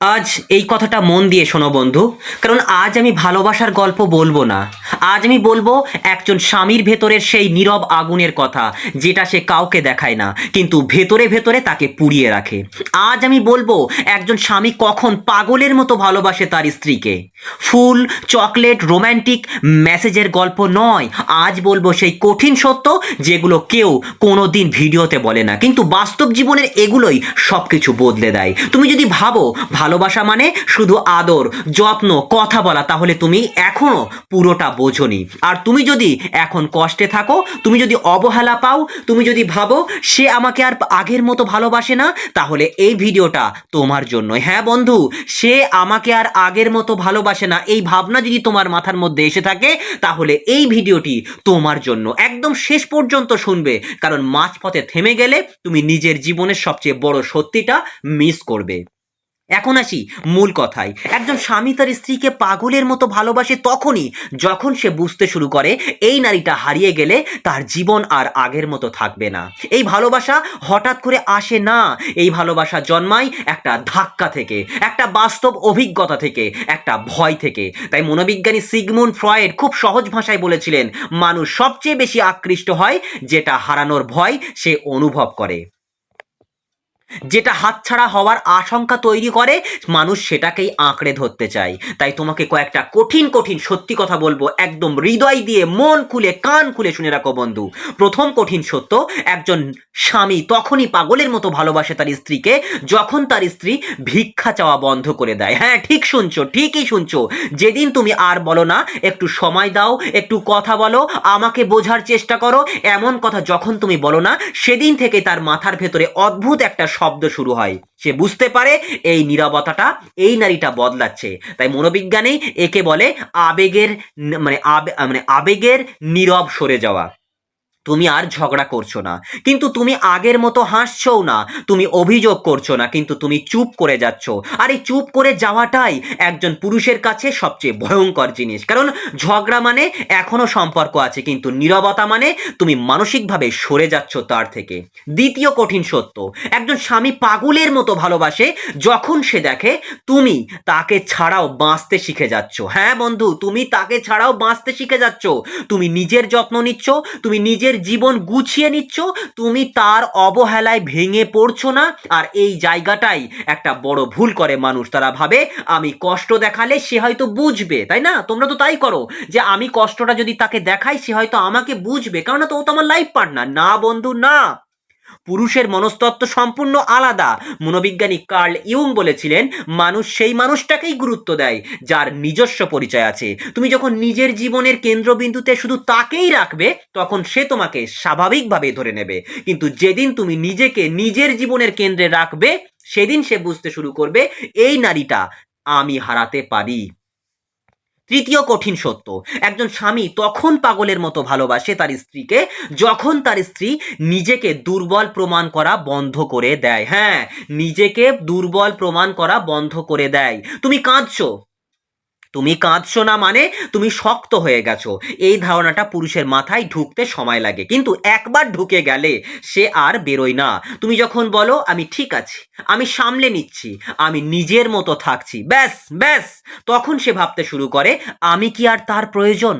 আজ এই কথাটা মন দিয়ে শোনো বন্ধু, কারণ আজ আমি ভালোবাসার গল্প বলব না। আজ আমি বলব একজন স্বামীর ভেতরের সেই নীরব আগুনের কথা, যেটা সে কাউকে দেখায় না, কিন্তু ভেতরে ভেতরে তাকে পুড়িয়ে রাখে। আজ আমি বলব একজন স্বামী কখন পাগলের মতো ভালোবাসে তার স্ত্রীকে। ফুল, চকলেট, রোম্যান্টিক মেসেজের গল্প নয়, আজ বলব সেই কঠিন সত্য যেগুলো কেউ কোনো দিন ভিডিওতে বলে না, কিন্তু বাস্তব জীবনের এগুলোই সব কিছু বদলে দেয়। তুমি যদি ভাবো ভালোবাসা মানে শুধু আদর, যত্ন, কথা বলা। তাহলে তুমি এখনও পুরোটা বোঝনি। আর তুমি যদি এখন কষ্টে থাকো, তুমি যদি অবহেলা পাও, তুমি যদি ভাবো, সে আমাকে আর আগের মতো ভালোবাসে না, তাহলে এই ভিডিওটা তোমার জন্য হ্যাঁ বন্ধু, সে আমাকে আর আগের মতো ভালোবাসে না। এই ভাবনা যদি তোমার মাথার মধ্যে এসে থাকে, তাহলে এই ভিডিওটি তোমার জন্য। একদম শেষ পর্যন্ত শুনবে, কারণ মাঝপথে থেমে গেলে তুমি নিজের জীবনের সবচেয়ে বড় সত্যিটা মিস করবে। এখন আসি মূল কথায়। একজন স্বামী তার স্ত্রীকে পাগলের মতো ভালোবাসে তখনই যখন সে বুঝতে শুরু করে, এই নারীটা হারিয়ে গেলে তার জীবন আর আগের মতো থাকবে না। এই ভালোবাসা হঠাৎ করে আসে না। এই ভালোবাসা জন্মায় একটা ধাক্কা থেকে, একটা বাস্তব অভিজ্ঞতা থেকে, একটা ভয় থেকে। তাই মনোবিজ্ঞানী সিগমুন্ড ফ্রয়েড খুব সহজ ভাষায় বলেছিলেন, মানুষ সবচেয়ে বেশি আকৃষ্ট হয় যেটা হারানোর ভয় সে অনুভব করে। যেটা হাতছাড়া হওয়ার আশঙ্কা তৈরি করে, মানুষ সেটাকেই আঁকড়ে ধরতে চায়। তাই তোমাকে কয়েকটা কঠিন কঠিন সত্যি কথা বলব। একদম হৃদয় দিয়ে মন খুলে, কান খুলে শুনে রাখো বন্ধু। প্রথম কঠিন সত্য, একজন স্বামী তখনই পাগলের মতো ভালোবাসে তার স্ত্রীকে, যখন তার স্ত্রী ভিক্ষা চাওয়া বন্ধ করে দেয়। হ্যাঁ ঠিক শুনছো, ঠিকই শুনছো। যেদিন তুমি আর বলো না, একটু সময় দাও, একটু কথা বলো, আমাকে বোঝার চেষ্টা করো। এমন কথা যখন তুমি বলো না, সেদিন থেকে তার মাথার ভেতরে অদ্ভুত একটা শব্দ শুরু হয়। সে বুঝতে পারে এই নিরবতাটা, এই নারীটা বদলাচ্ছে। তাই মনোবিজ্ঞানে একে বলে আবেগের মানে মানে আবেগের নীরব সরে যাওয়া। তুমি আর ঝগড়া করছ না। কিন্তু তুমি আগের মতো হাসছও না। তুমি অভিযোগ করছ না, কিন্তু তুমি চুপ করে যাচ্ছ। আর এই চুপ করে যাওয়াটাই একজন পুরুষের কাছে সবচেয়ে ভয়ঙ্কর জিনিস। কারণ ঝগড়া মানে এখনও সম্পর্ক আছে, কিন্তু নীরবতা মানে তুমি মানসিকভাবে সরে যাচ্ছ তার থেকে। দ্বিতীয় কঠিন সত্য, একজন স্বামী পাগলের মতো ভালোবাসে যখন সে দেখে তুমি তাকে ছাড়াও বাঁচতে শিখে যাচ্ছ। হ্যাঁ বন্ধু, তুমি তাকে ছাড়াও বাঁচতে শিখে যাচ্ছ। তুমি নিজের যত্ন নিচ্ছ, তুমি নিজের জীবন গুছিয়ে নিচ্ছ, তুমি তার অবহেলায় ভেঙে পড়ছো না। আর এই জায়গাটাই একটা বড় ভুল করে মানুষ। তারা ভাবে, আমি কষ্ট দেখালে সে হয়তো বুঝবে। তাই না? তোমরা তো তাই করো, যে আমি কষ্টটা যদি তাকে দেখাই, সে হয়তো আমাকে বুঝবে। কেননা তো ও তো আমার লাইফ পার্টনার না বন্ধু, না। পুরুষের মনস্তত্ত্ব সম্পূর্ণ আলাদা। মনোবিজ্ঞানী কার্ল ইউং বলেছিলেন, মানুষ সেই মানুষটাকেই গুরুত্ব দেয়, যার নিজস্ব পরিচয় আছে। তুমি যখন নিজের জীবনের কেন্দ্রবিন্দুতে শুধু তাকেই রাখবে, তখন সে তোমাকে স্বাভাবিকভাবে ধরে নেবে। কিন্তু যেদিন তুমি নিজেকে নিজের জীবনের কেন্দ্রে রাখবে, সেদিন সে বুঝতে শুরু করবে, এই নারীটা আমি হারাতে পারি। তৃতীয় কঠিন সত্য। একজন স্বামী তখন পাগলের মতো ভালোবাসে তার স্ত্রীকে, যখন তার স্ত্রী নিজেকে দুর্বল প্রমাণ করা বন্ধ করে দেয়। হ্যাঁ নিজেকে দুর্বল প্রমাণ করা বন্ধ করে দেয়। তুমি কাঁদছো? তুমি কাঁদছো না মানে তুমি শক্ত হয়ে গেছো। এই ধারণাটা পুরুষের মাথায় ঢুকতে সময় লাগে, কিন্তু একবার ঢুকে গেলে সে আর বেরোয় না। তুমি যখন বলো, আমি ঠিক আছি, আমি সামলে নিচ্ছি, আমি নিজের মতো থাকছি, ব্যাস ব্যাস। তখন সে ভাবতে শুরু করে, আমি কি আর তার প্রয়োজন?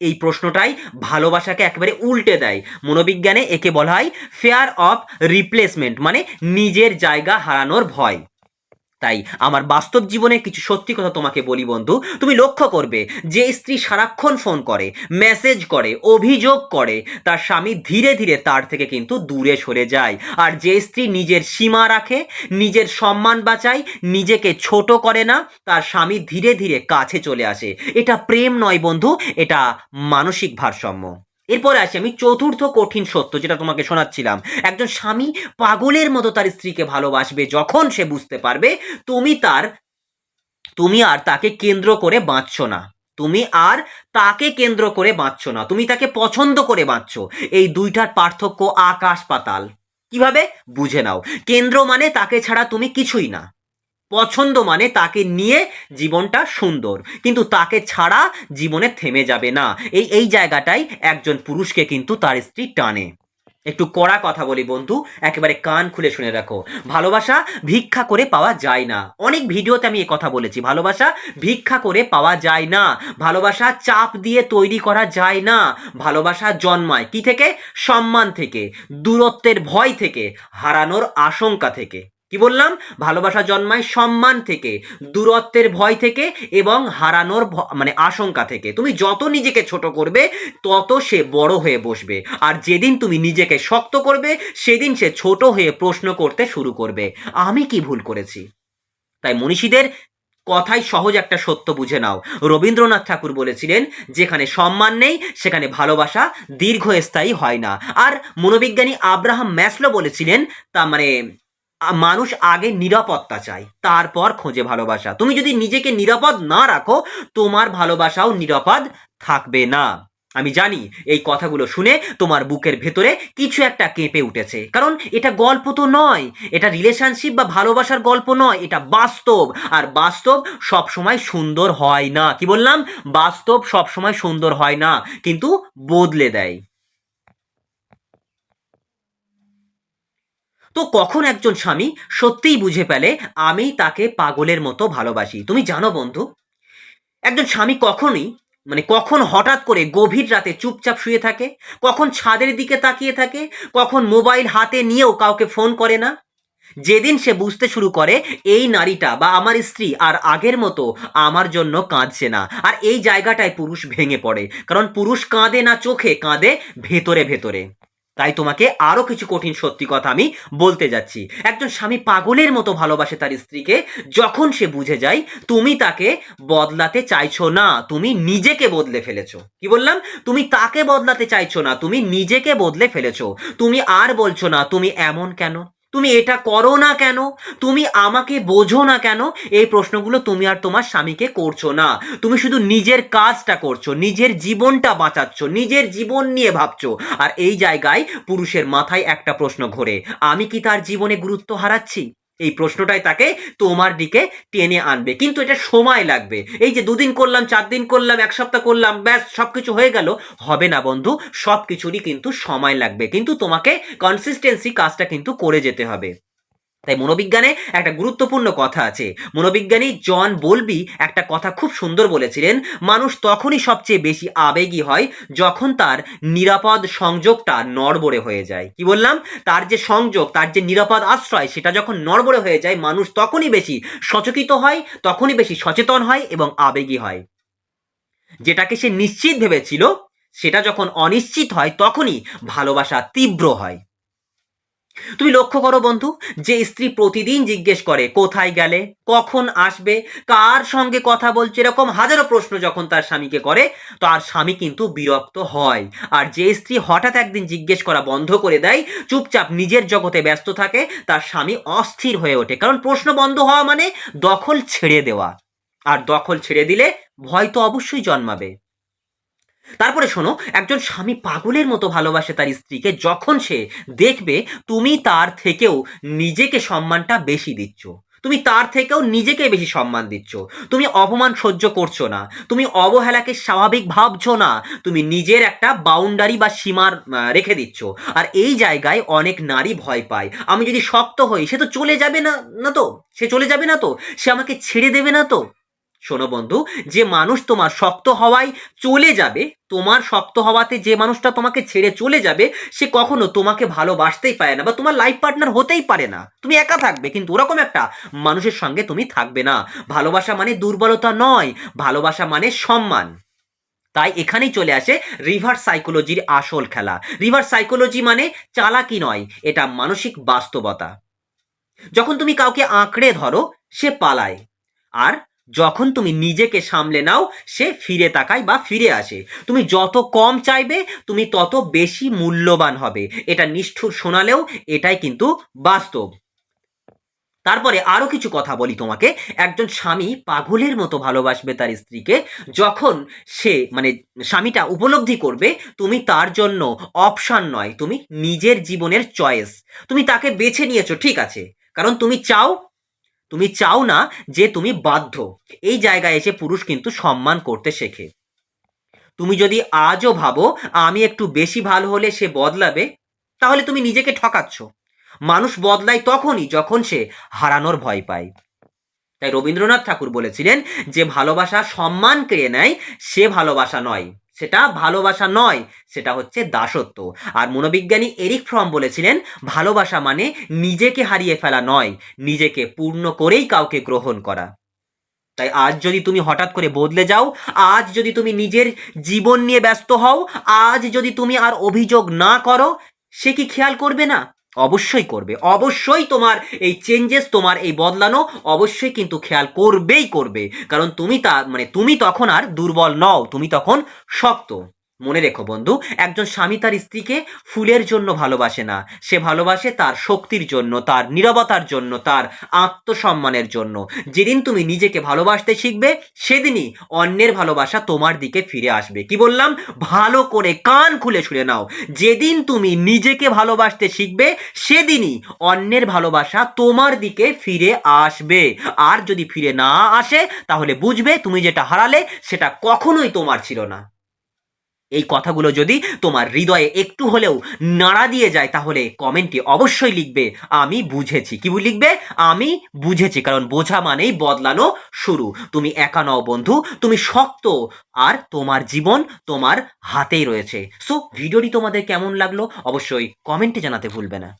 এই প্রশ্নটাই ভালোবাসাকে একেবারে উল্টে দেয়। মনোবিজ্ঞানে একে বলা হয় ফেয়ার অফ রিপ্লেসমেন্ট মানে নিজের জায়গা হারানোর ভয়। তাই আমার বাস্তব জীবনে কিছু সত্যি কথা তোমাকে বলি বন্ধু। তুমি লক্ষ্য করবে, যে স্ত্রী সারাক্ষণ ফোন করে মেসেজ করে, অভিযোগ করে, তার স্বামী ধীরে ধীরে তার থেকে কিন্তু দূরে সরে যায়। আর যে স্ত্রী নিজের সীমা রাখে, নিজের সম্মান বাঁচায়, নিজেকে ছোট করে না, তার স্বামী ধীরে ধীরে কাছে চলে আসে। এটা প্রেম নয় বন্ধু, এটা মানসিক ভারসাম্য। এরপরে আসি আমি চতুর্থ কঠিন সত্য যেটা তোমাকে শোনাচ্ছিলাম। একজন স্বামী পাগলের মতো তার স্ত্রীকে ভালোবাসবে যখন সে বুঝতে পারবে তুমি তার, তুমি আর তাকে কেন্দ্র করে বাঁচছো না। তুমি আর তাকে কেন্দ্র করে বাঁচছ না। তুমি তাকে পছন্দ করে বাঁচছো। এই দুইটার পার্থক্য আকাশ পাতাল। কীভাবে? বুঝে নাও। কেন্দ্র মানে তাকে ছাড়া তুমি কিছুই না। পছন্দ মানে তাকে নিয়ে জীবনটা সুন্দর। কিন্তু তাকে ছাড়া জীবনে থেমে যাবে না। এই এই জায়গাটাই একজন পুরুষকে কিন্তু তার স্ত্রী টানে। একটু কড়া কথা বলি বন্ধু, একেবারে কান খুলে শুনে রাখো। ভালোবাসা ভিক্ষা করে পাওয়া যায় না। অনেক ভিডিওতে আমি এ কথা বলেছি, ভালোবাসা ভিক্ষা করে পাওয়া যায় না। ভালোবাসা চাপ দিয়ে তৈরি করা যায় না। ভালোবাসা জন্মায় কি থেকে? সম্মান থেকে, দূরত্বের ভয় থেকে, হারানোর আশঙ্কা থেকে। কি বললাম? ভালোবাসা জন্মায় সম্মান থেকে, দূরত্বের ভয় থেকে এবং হারানোর মানে আশঙ্কা থেকে। তুমি যত নিজেকে ছোট করবে, তত সে বড় হয়ে বসবে। আর যেদিন তুমি নিজেকে শক্ত করবে, সেদিন সে ছোট হয়ে প্রশ্ন করতে শুরু করবে। আমি কি ভুল করেছি? তাই মনীষীদের কথাই সহজ একটা সত্য বুঝে নাও। রবীন্দ্রনাথ ঠাকুর বলেছিলেন, যেখানে সম্মান নেই, সেখানে ভালোবাসা দীর্ঘস্থায়ী হয় না। আর মনোবিজ্ঞানী আব্রাহাম ম্যাসলো বলেছিলেন, তা মানে মানুষ আগে নিরাপত্তা চায়, তারপর খোঁজে ভালোবাসা। তুমি যদি নিজেকে নিরাপদ না রাখো, তোমার ভালোবাসাও নিরাপদ থাকবে না। আমি জানি এই কথাগুলো শুনে তোমার বুকের ভেতরে কিছু একটা কেঁপে উঠেছে। কারণ এটা গল্প তো নয়, এটা রিলেশনশিপ বা ভালোবাসার গল্প নয়, এটা বাস্তব। আর বাস্তব সবসময় সুন্দর হয় না। কি বললাম? বাস্তব সবসময় সুন্দর হয় না, কিন্তু বদলে দেয়। তো কখন একজন স্বামী সত্যিই বুঝে পেলে আমি তাকে পাগলের মতো ভালোবাসি তুমি জানো বন্ধু, একজন স্বামী কখনই মানে কখন হঠাৎ করে গভীর রাতে চুপচাপ শুয়ে থাকে, কখন ছাদের দিকে তাকিয়ে থাকে, কখন মোবাইল হাতে নিয়েও কাউকে ফোন করে না? যেদিন সে বুঝতে শুরু করে, এই নারীটা বা আমার স্ত্রী আর আগের মতো আমার জন্য কাঁদছে না। আর এই জায়গাটায় পুরুষ ভেঙে পড়ে, কারণ পুরুষ কাঁদে না চোখে, কাঁদে ভেতরে ভেতরে। তাই তোমাকে আরও কিছু কঠিন সত্যি কথা আমি বলতে যাচ্ছি। একজন স্বামী পাগলের মতো ভালোবাসে তার স্ত্রীকে, যখন সে বুঝে যায়, তুমি তাকে বদলাতে চাইছো না, তুমি নিজেকে বদলে ফেলেছো। কি বললাম? তুমি তাকে বদলাতে চাইছো না, তুমি নিজেকে বদলে ফেলেছো। তুমি আর বলছো না, তুমি এমন কেন? তুমি এটা করো না কেন? তুমি আমাকে বোঝো না কেন? এই প্রশ্নগুলো তুমি আর তোমার স্বামীকে করছ না। তুমি শুধু নিজের কাজটা করছ, নিজের জীবনটা বাঁচাচ্ছ, নিজের জীবন নিয়ে ভাবছ। আর এই জায়গায় পুরুষের মাথায় একটা প্রশ্ন ঘোরে। আমি কি তার জীবনে গুরুত্ব হারাচ্ছি? এই প্রশ্নটাই তাকে তোমার দিকে টেনে আনবে। কিন্তু এটা সময় লাগবে। এই যে দুদিন করলাম, চার দিন করলাম, এক সপ্তাহ করলাম, ব্যাস সব কিছু হয়ে গেল। হবে না বন্ধু সব কিছুরই কিন্তু সময় লাগবে। কিন্তু তোমাকে কনসিস্টেন্সি কাজটা কিন্তু করে যেতে হবে। তাই মনোবিজ্ঞানে একটা গুরুত্বপূর্ণ কথা আছে। মনোবিজ্ঞানী জন বলবি একটা কথা খুব সুন্দর বলেছিলেন, মানুষ তখনই সবচেয়ে বেশি আবেগী হয় যখন তার নিরাপদ সংযোগটা নড়বড়ে হয়ে যায়। কি বললাম? তার যে সংযোগ, তার যে নিরাপদ আশ্রয়, সেটা যখন নড়বড়ে হয়ে যায়, মানুষ তখনই বেশি সচকিত হয়, তখনই বেশি সচেতন হয় এবং আবেগী হয়। যেটাকে সে নিশ্চিত ভেবেছিল, সেটা যখন অনিশ্চিত হয়, তখনই ভালোবাসা তীব্র হয়। তুমি লক্ষ্য করো বন্ধু, যে স্ত্রী প্রতিদিন জিজ্ঞেস করে, কোথায় গেলে, কখন আসবে, কার সঙ্গে কথা বলছে, এরকম হাজারো প্রশ্ন যখন তার স্বামীকে করে, তার স্বামী কিন্তু বিরক্ত হয়। আর যে স্ত্রী হঠাৎ একদিন জিজ্ঞেস করা বন্ধ করে দেয়, চুপচাপ নিজের জগতে ব্যস্ত থাকে, তার স্বামী অস্থির হয়ে ওঠে। কারণ প্রশ্ন বন্ধ হওয়া মানে দখল ছেড়ে দেওয়া। আর দখল ছেড়ে দিলে ভয় তো অবশ্যই জন্মাবে। তারপরে শোনো, একজন স্বামী পাগলের মতো ভালোবাসে তার স্ত্রীকে যখন সে দেখবে, তুমি তার থেকেও নিজেকে সম্মানটা বেশি দিচ্ছ। তুমি তার থেকেও নিজেকে বেশি সম্মান দিচ্ছ। তুমি অপমান সহ্য করছ না। তুমি অবহেলাকে স্বাভাবিক ভাবছ না। তুমি নিজের একটা বাউন্ডারি বা সীমার রেখে দিচ্ছ। আর এই জায়গায় অনেক নারী ভয় পায়। আমি যদি শক্ত হই, সে তো চলে যাবে না না তো? সে চলে যাবে না তো? সে আমাকে ছেড়ে দেবে না তো? শোনো বন্ধু, যে মানুষ তোমার শক্ত হওয়ায় চলে যাবে, তোমার শক্ত হওয়াতে যে মানুষটা তোমাকে ছেড়ে চলে যাবে, সে কখনো তোমাকে ভালোবাসতেই পারে না বা তোমার লাইফ পার্টনার হতেই পারে না। তুমি একা থাকবে, কিন্তু ওরকম একটা মানুষের সঙ্গে তুমি থাকবে না। ভালোবাসা মানে দুর্বলতা নয়, ভালোবাসা মানে সম্মান। তাই এখানেই চলে আসে রিভার্স সাইকোলজির আসল খেলা। রিভার্স সাইকোলজি মানে চালাকি নয়, এটা মানসিক বাস্তবতা। যখন তুমি কাউকে আঁকড়ে ধরো, সে পালায়। আর যখন তুমি নিজেকে সামলে নাও, সে ফিরে তাকায় বা ফিরে আসে। তুমি যত কম চাইবে, তুমি তত বেশি মূল্যবান হবে। এটা নিষ্ঠুর শোনালেও এটাই কিন্তু বাস্তব। তারপরে আরও কিছু কথা বলি তোমাকে। একজন স্বামী পাগলের মতো ভালোবাসবে তার স্ত্রীকে। যখন সে মানে স্বামীটা উপলব্ধি করবে, তুমি তার জন্য অপশান নয়, তুমি নিজের জীবনের চয়েস। তুমি তাকে বেছে নিয়েছো, ঠিক আছে। কারণ তুমি চাও তুমি চাও না যে তুমি বাধ্য। এই জায়গায় এসে পুরুষ কিন্তু সম্মান করতে শেখে। তুমি যদি আজও ভাবো, আমি একটু বেশি ভালো হলে সে বদলাবে, তাহলে তুমি নিজেকে ঠকাচ্ছ। মানুষ বদলায় তখনই যখন সে হারানোর ভয় পায়। তাই রবীন্দ্রনাথ ঠাকুর বলেছিলেন, যে ভালোবাসা সম্মান কেড়ে নেয়, সে ভালোবাসা নয়। সেটা ভালোবাসা নয়, সেটা হচ্ছে দাসত্ব। আর মনোবিজ্ঞানী এরিক ফ্রম বলেছিলেন, ভালোবাসা মানে নিজেকে হারিয়ে ফেলা নয়, নিজেকে পূর্ণ করেই কাউকে গ্রহণ করা। তাই আজ যদি তুমি হঠাৎ করে বদলে যাও, আজ যদি তুমি নিজের জীবন নিয়ে ব্যস্ত হও, আজ যদি তুমি আর অভিযোগ না করো, সে কি খেয়াল করবে না? অবশ্যই করবে। অবশ্যই তোমার এই চেঞ্জেস তোমার এই বদলানো অবশ্যই কিন্তু খেয়াল করবেই করবে। কারণ তুমি তা মানে তুমি তখন আর দুর্বল নও, তুমি তখন শক্ত। মনে রেখো বন্ধু, একজন স্বামী তার স্ত্রীকে ফুলের জন্য ভালোবাসে না। সে ভালোবাসে তার শক্তির জন্য, তার নীরবতার জন্য, তার আত্মসম্মানের জন্য। যেদিন তুমি নিজেকে ভালোবাসতে শিখবে, সেদিনই অন্যের ভালোবাসা তোমার দিকে ফিরে আসবে। কি বললাম? ভালো করে কান খুলে শুনে নাও। যেদিন তুমি নিজেকে ভালোবাসতে শিখবে, সেদিনই অন্যের ভালোবাসা তোমার দিকে ফিরে আসবে। আর যদি ফিরে না আসে, তাহলে বুঝবে তুমি যেটা হারালে, সেটা কখনোই তোমার ছিল না। এই কথাগুলো যদি তোমার হৃদয়ে একটু হলেও নাড়া দিয়ে যায়, তাহলে কমেন্টে অবশ্যই লিখবে, আমি বুঝেছি। কি লিখবে? আমি বুঝেছি। কারণ বোঝা মানেই বদলানো শুরু। তুমি একা নও বন্ধু, তুমি শক্ত, আর তোমার জীবন তোমার হাতেই রয়েছে। সো ভিডিওটি তোমাদের কেমন লাগল? অবশ্যই কমেন্টে জানাতে ভুলবে না।